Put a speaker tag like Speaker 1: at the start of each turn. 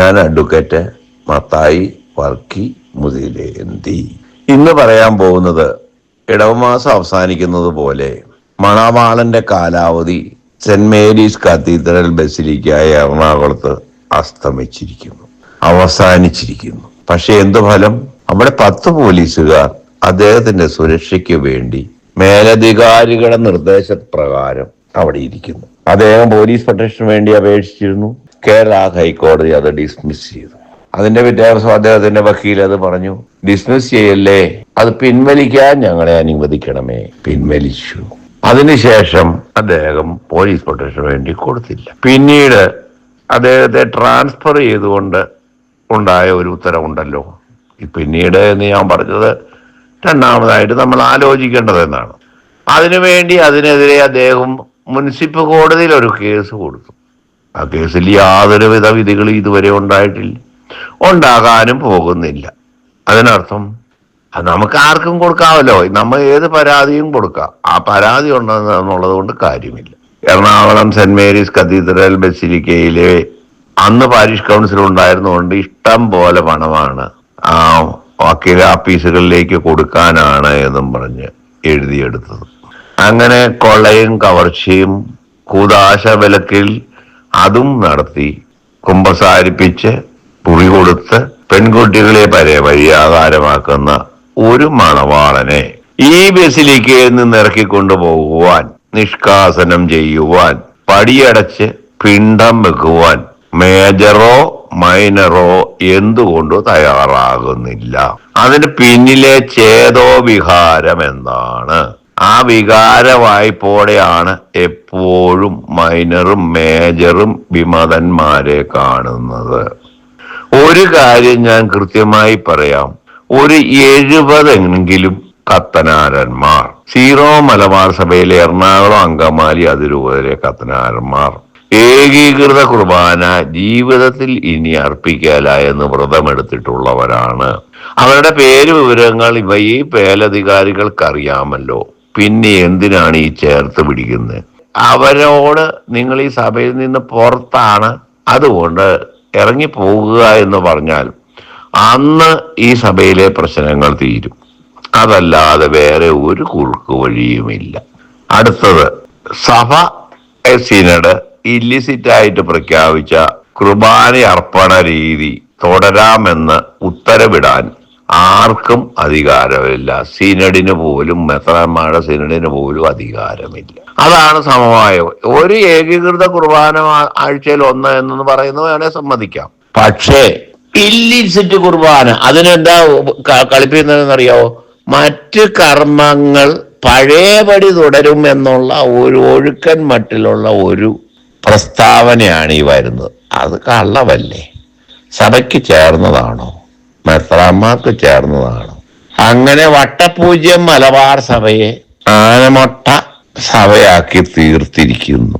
Speaker 1: ഞാൻ അഡ്വക്കേറ്റ് മത്തായി വർക്കി മുതിലേന്തി ഇന്ന് പറയാൻ പോകുന്നത് ഇടവമാസം അവസാനിക്കുന്നത് പോലെ മണവാളന്റെ കാലാവധി സെന്റ് മേരീസ് കത്തീഡ്രൽ ബസിലിക്കായ എറണാകുളത്ത് അസ്തമിച്ചിരിക്കുന്നു. അവസാനിച്ചിരിക്കുന്നു. പക്ഷെ എന്ത് ഫലം? അവിടെ പത്ത് പോലീസുകാർ അദ്ദേഹത്തിന്റെ സുരക്ഷയ്ക്ക് വേണ്ടി മേലധികാരികളുടെ നിർദ്ദേശപ്രകാരം അവിടെ ഇരിക്കുന്നു. അദ്ദേഹം പോലീസ് പ്രൊട്ടക്ഷന് വേണ്ടി അപേക്ഷിച്ചിരുന്നു. കേരള ഹൈക്കോടതി അത് ഡിസ്മിസ് ചെയ്തു. അതിന്റെ പിറ്റേ അദ്ദേഹത്തിന്റെ വക്കീൽ അത് പറഞ്ഞു ഡിസ്മിസ് ചെയ്യല്ലേ? അത് പിൻവലിക്കാൻ ഞങ്ങളെ അനുവദിക്കണമേ. പിൻവലിച്ചു. അതിനുശേഷം അദ്ദേഹം പോലീസ് പ്രൊട്ടക്ഷന് വേണ്ടി കൊടുത്തില്ല. പിന്നീട് അദ്ദേഹത്തെ ട്രാൻസ്ഫർ ചെയ്തുകൊണ്ട് ഉണ്ടായ ഒരു ഉത്തരവുണ്ടല്ലോ. പിന്നീട് എന്ന് ഞാൻ പറഞ്ഞത് രണ്ടാമതായിട്ട് നമ്മൾ ആലോചിക്കേണ്ടത് എന്നാണ് അതിനുവേണ്ടി അതിനെതിരെ അദ്ദേഹം മുനിസിപ്പൽ കോടതിയിൽ ഒരു കേസ് കൊടുത്തു. ആ കേസിൽ യാതൊരുവിധ വിധികളും ഇതുവരെ ഉണ്ടായിട്ടില്ല. ഉണ്ടാകാനും പോകുന്നില്ല. അതിനർത്ഥം അത് നമുക്ക് ആർക്കും കൊടുക്കാമല്ലോ. നമ്മൾ ഏത് പരാതിയും കൊടുക്കാം. ആ പരാതി ഉണ്ടെന്നുള്ളത് കൊണ്ട് കാര്യമില്ല. എറണാകുളം സെന്റ് മേരീസ് കത്തീഡ്രൽ ബസിലിക്കയിലെ അന്ന് പാരിഷ് കൗൺസിൽ ഉണ്ടായിരുന്നുകൊണ്ട് ഇഷ്ടം പോലെ പണമാണ് ആ വക്കീൽ ആഫീസുകളിലേക്ക് കൊടുക്കാനാണ് എന്നും പറഞ്ഞ് എഴുതിയെടുത്തത്. അങ്ങനെ കൊള്ളയും കവർച്ചയും കൂതാശ വിലക്കിൽ അതും നടത്തി കുമ്പസാരിപ്പിച്ച് പുറി കൊടുത്ത് പെൺകുട്ടികളെ പരെ വഴിയാകാരമാക്കുന്ന ഒരു മണവാളനെ ഈ ബസിലിക്കയിൽ നിന്ന് ഇറക്കിക്കൊണ്ടുപോകുവാൻ നിഷ്കാസനം ചെയ്യുവാൻ പടിയടച്ച് പിണ്ടം വെക്കുവാൻ മേജറോ മൈനറോ എന്തുകൊണ്ട് തയ്യാറാകുന്നില്ല. അതിന് പിന്നിലെ ചേതോ വിഹാരം എന്താണ് ആ വികാര വായ്പോടെയാണ് എപ്പോഴും മൈനറും മേജറും വിമതന്മാരെ കാണുന്നത്. ഒരു കാര്യം ഞാൻ കൃത്യമായി പറയാം. ഒരു എഴുപതെങ്കിലും കത്തനാരന്മാർ സീറോ മലബാർ സഭയിലെ എറണാകുളം അങ്കമാലി അതിരൂപതയിലെ കത്തനാരന്മാർ ഏകീകൃത കുർബാന ജീവിതത്തിൽ ഇനി അർപ്പിക്കാല എന്ന് വ്രതമെടുത്തിട്ടുള്ളവരാണ്. അവരുടെ പേര് വിവരങ്ങൾ ഇവ ഈ മേലധികാരികൾക്ക് അറിയാമല്ലോ പിന്നെ എന്തിനാണ് ഈ ചേർത്ത് പിടിക്കുന്നത് അവരോട് നിങ്ങൾ ഈ സഭയിൽ നിന്ന് പുറത്താണ്. അതുകൊണ്ട് ഇറങ്ങി പോകുക എന്ന് പറഞ്ഞാൽ അന്ന് ഈ സഭയിലെ പ്രശ്നങ്ങൾ തീരും. അതല്ലാതെ വേറെ ഒരു കുറുക്ക് വഴിയുമില്ല. അടുത്തത് സഭ സിനഡ് ഇല്ലിസിറ്റായിട്ട് പ്രഖ്യാപിച്ച കുർബാന അർപ്പണ രീതി തുടരാമെന്ന് ഉത്തരവിടാൻ ആർക്കും അധികാരമില്ല. സിനഡിന് പോലും മെത്രാന്മാരുടെ സിനഡിന് പോലും അധികാരമില്ല. അതാണ് സമവായം. ഒരു ഏകീകൃത കുർബാന ആഴ്ചയിൽ ഒന്ന് എന്ന് പറയുന്നത് വേണേ സമ്മതിക്കാം. പക്ഷേ ഇല്ലിസിറ്റ് കുർബാന അതിനെന്താ കളിപ്പിക്കുന്നതെന്നറിയാവോ? മറ്റ് കർമ്മങ്ങൾ പഴയപടി തുടരും എന്നുള്ള ഒരു ഒഴുക്കൻ മട്ടിലുള്ള ഒരു പ്രസ്താവനയാണ് ഈ വരുന്നത്. അത് കള്ളവല്ലേ? സഭയ്ക്ക് ചേർന്നതാണോ? മെത്രാന്മാർക്ക് ചേർന്നതാണ്. അങ്ങനെ വട്ടപൂജ്യം മലബാർ സഭയെ ആനമൊട്ട സഭയാക്കി തീർത്തിരിക്കുന്നു.